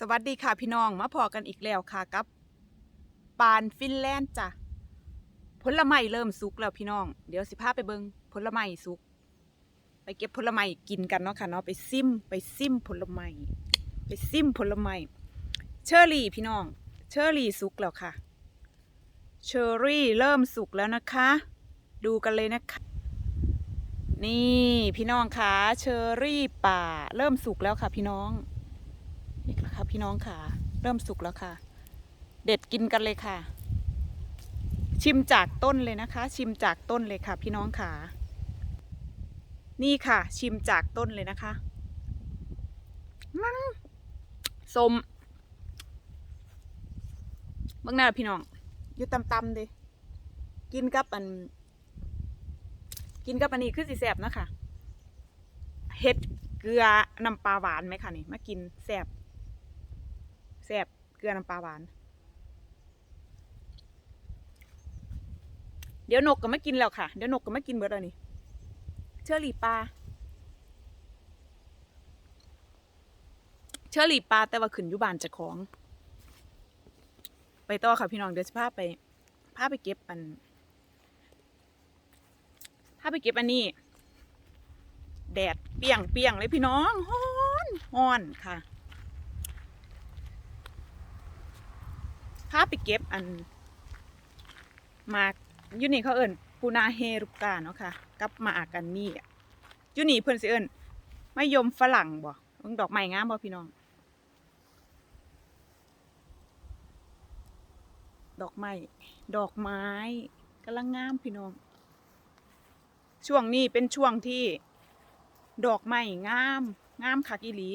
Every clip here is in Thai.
สวัสดีค่ะพี่น้องมาพอกันอีกแล้วค่ะกับ ปานฟินแลนด์จ้ะผลไม้เริ่มสุกแล้วพี่น้อง เดี๋ยวสิพาไปเบิงผลไม้สุก ไปเก็บผลไม้กินกันเนาะค่ะเนาะไปซิมไปซิมผลไม้ไปซิมผลไม้เชอร์รี่พี่น้อง เชอร์รี่สุกแล้วค่ะ เชอร์รี่เริ่มสุกแล้วนะคะ ดูกันเลยนะคะ นี่พี่น้องคะเชอร์รี่ป่า เริ่มสุกแล้วค่ะพี่น้อง ค่ะพี่น้องค่ะ เริ่มสุกแล้วค่ะ เด็ดกินกันเลยค่ะ ชิมจากต้นเลยนะคะ ชิมจากต้นเลยค่ะ พี่น้องค่ะ นี่ค่ะ ชิมจากต้นเลยนะคะมันสมเบื้องหน้าพี่น้องอยู่ตำๆเด้กินกับอัน กินกับอันนี้คือสีแสบนะคะเห็ดเกลือน้ำปลาหวานไหมคะนี่มากินแสบ แซ่บเกลือน้ำปลาหวาน เดี๋ยวนกก็ไม่กินแล้วค่ะ เดี๋ยวนกก็ไม่กินเบิดแล้วนี่เชอรี่ปลาเชอรี่ปลาแต่ว่าขึ้นอยู่บ้านจะของ ไปต่อค่ะพี่น้องเดี๋ยวจะพาไปพาไปเก็บอันพาไปเก็บอันนี้ แดดเปียงเปียงเลยพี่น้องฮ้อนฮ้อนค่ะาไปเก็บอันมากยูนี่เขาเอิ่นปูนาเฮรุกาเนาะค่ะ กับมากกันนี่ยูนี่เพิ่นสิเอิ่นมะยมฝรั่งบ่เบิ่งดอกไม้งามบ่พี่น้อง ดอกไม้ดอกไม้กำลังงามพี่น้อง ช่วงนี้เป็นช่วงที่ดอกไม้งาม งามคักอีหลี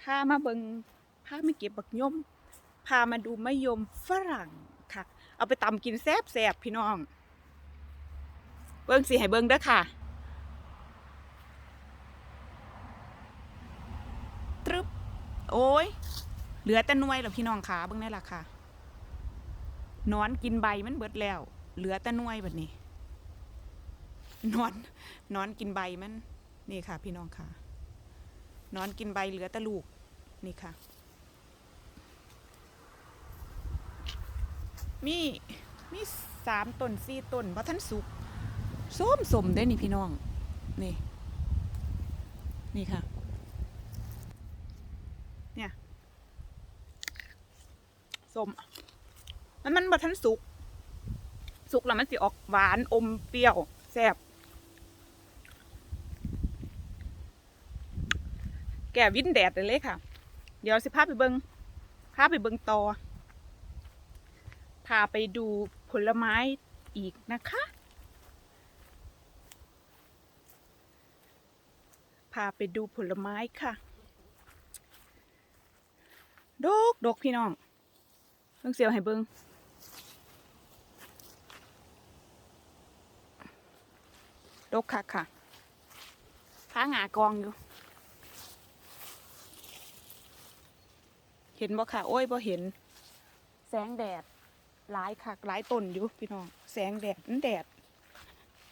พามาเบิงพามาเก็บบักยม พามาดูมะยมฝรั่งค่ะ เอาไปตำกินแซ่บแซบพี่น้อง เบิ้งสิให้เบิ้งเด้อค่ะตรึบโอ้ย เหลือแต่นวยแล้วพี่น้องขาเบิ้งได้ละค่ะนอนกินใบมันเบิดแล้ว เหลือแต่นวยแบบนี้นอนนอนกินใบมัน นี่ค่ะ พี่น้องค่ะ นอนกินใบเหลือแต่ลูก นี่ค่ะ มีมีสามต้นสี่ต้นเพราะท่านสุกส้มสมได้นี่พี่น้อง นี่ นี่ค่ะ เนี่ยสมมันมันบ่ทันสุก สุกแล้วมันสิออกหวานอมเปรี้ยวแซ่บแก่วินแดดเลยค่ะ เดี๋ยวสิพาไปเบิงพาไปเบิงต่อ พาไปดูผลไม้อีกนะคะ พาไปดูผลไม้ค่ะ ดกดกพี่น้องเบิ่งเสียวให้เบิงดกค่ะค่ะพาหงากองอยู่ เห็นบ่ค่ะ โอ้ยบ่เห็น แสงแดด หลายคักหลายต้นอยู่พี่น้อง แสงแดดนั่นแดด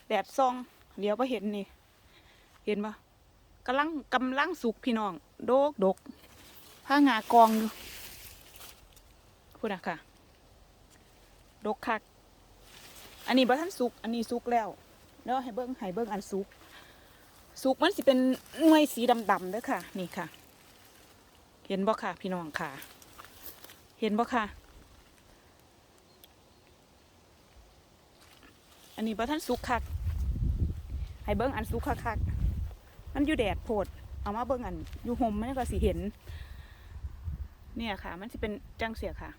แดดซองเดี๋ยวก็เห็นนี่ เห็นปะกำลังกำลังสุกพี่น้อง โดกดกผ้างากองอยู่พูดนะค่ะ ดกคัก อันนี้บ่ท่านสุก อันนี้สุกแล้วแล้วให้เบิ้งให้เบิ้งอันสุก สุกมันสิเป็นหน่วยสีดำๆเด้อค่ะ นี่ค่ะ เห็นบ่ค่ะ พี่น้องค่ะ เห็นบ่ค่ะันนี้บ่ท่านสุกคัก ให้เบิ้งอันสุกคักคักๆมันอยู่แดดโพด เอามาเบิ้งอันอยู่ห่มมันก็สิเห็น เนี่ยค่ะ มันสิเป็นจังเสียค่ะ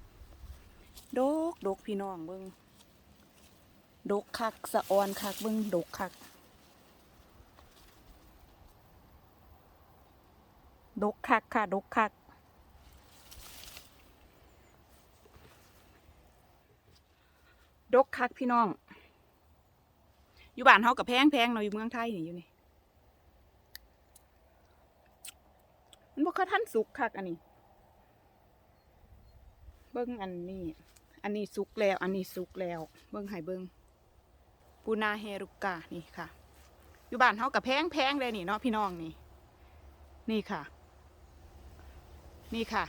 ดกดกพี่น้องเบิ้งดกคักสะออนคักเบิ้งดกคัก ดกคักค่ะ ดกคักดกคักพี่น้อง อยู่บ้านเฮากับแพงแพงเนาะอยู่เมืองไทยนี่อยู่นี่มันบ่ค่อยทันสุกคักอันนี้ เบิ่งอันนี้ อันนี้สุกแล้ว อันนี้สุกแล้ว เบิ่งให้เบิ่งปูนาเฮรุกานี่ค่ะ อยู่บ้านเฮากับแพงแพงเลยนี่เนาะพี่น้องนี่ นี่ค่ะ นี่ค่ะ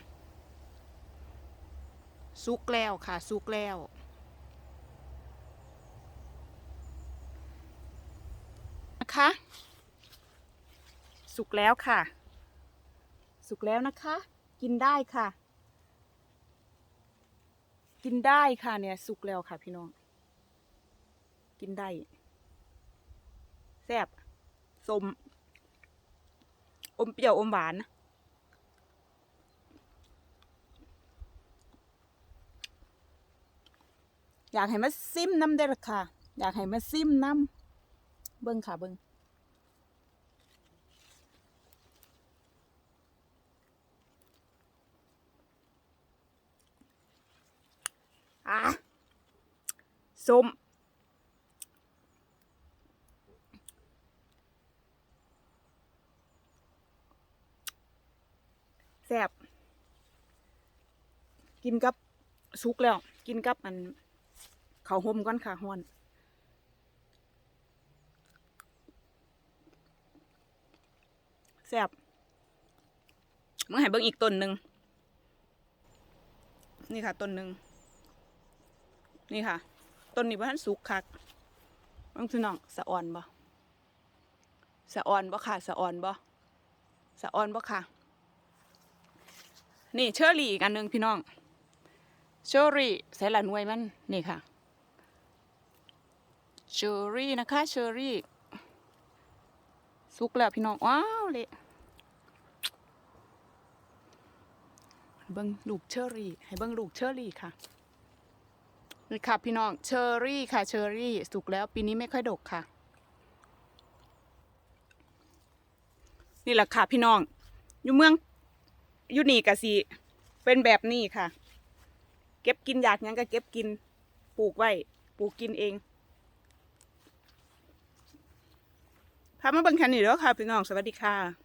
สุกแล้วค่ะ สุกแล้ว นะคะ สุกแล้วค่ะ สุกแล้วนะคะ กินได้ค่ะ กินได้ค่ะเนี่ยสุกแล้วค่ะพี่น้อง กินได้แซ่บสม อมเปรี้ยวอมหวาน อยากให้มาซิมน้ำได้ละค่ะ อยากให้มาซิมน้ำเบิ้งค่ะเบิ้ง อะส้มแซ่บกินกับซุกแล้ว กินกับอันข้าวห่มก่อนค่ะฮ้อนแซ่บมึงให้เบิ่งอีกต้นหนึ่งนี่ค่ะต้นหนึ่ง นี่ค่ะ ต้นนี้บ่ทันสุกคักมึงพี่น้องสะอ่อนบ่สะอ่อนบ่ค่ะสะอ่อนบ่สะอ่อนบ่ค่ะ นี่เชอรี่อีกอันหนึ่งพี่น้อง เชอรี่ใส่ละหน่วยมันนี่ค่ะ เชอรี่นะคะ เชอรี่สุกแล้วพี่น้อง ว้าวเละเบิ้งลูกเชอรี่ ให้เบิ้งลูกเชอรี่ค่ะ นี่ค่ะพี่น้องเชอรี่ค่ะเชอรี่สุกแล้วปีนี้ไม่ค่อยดกค่ะ นี่แหละค่ะพี่น้อง อยู่เมืองอยู่นี่กะสิเป็นแบบนี้ค่ะ เก็บกินอยากยังก็เก็บกินปลูกไว้ปลูกกินเองพามาเบิ่งแค่นี้เด้อค่ะพี่น้องสวัสดีค่ะ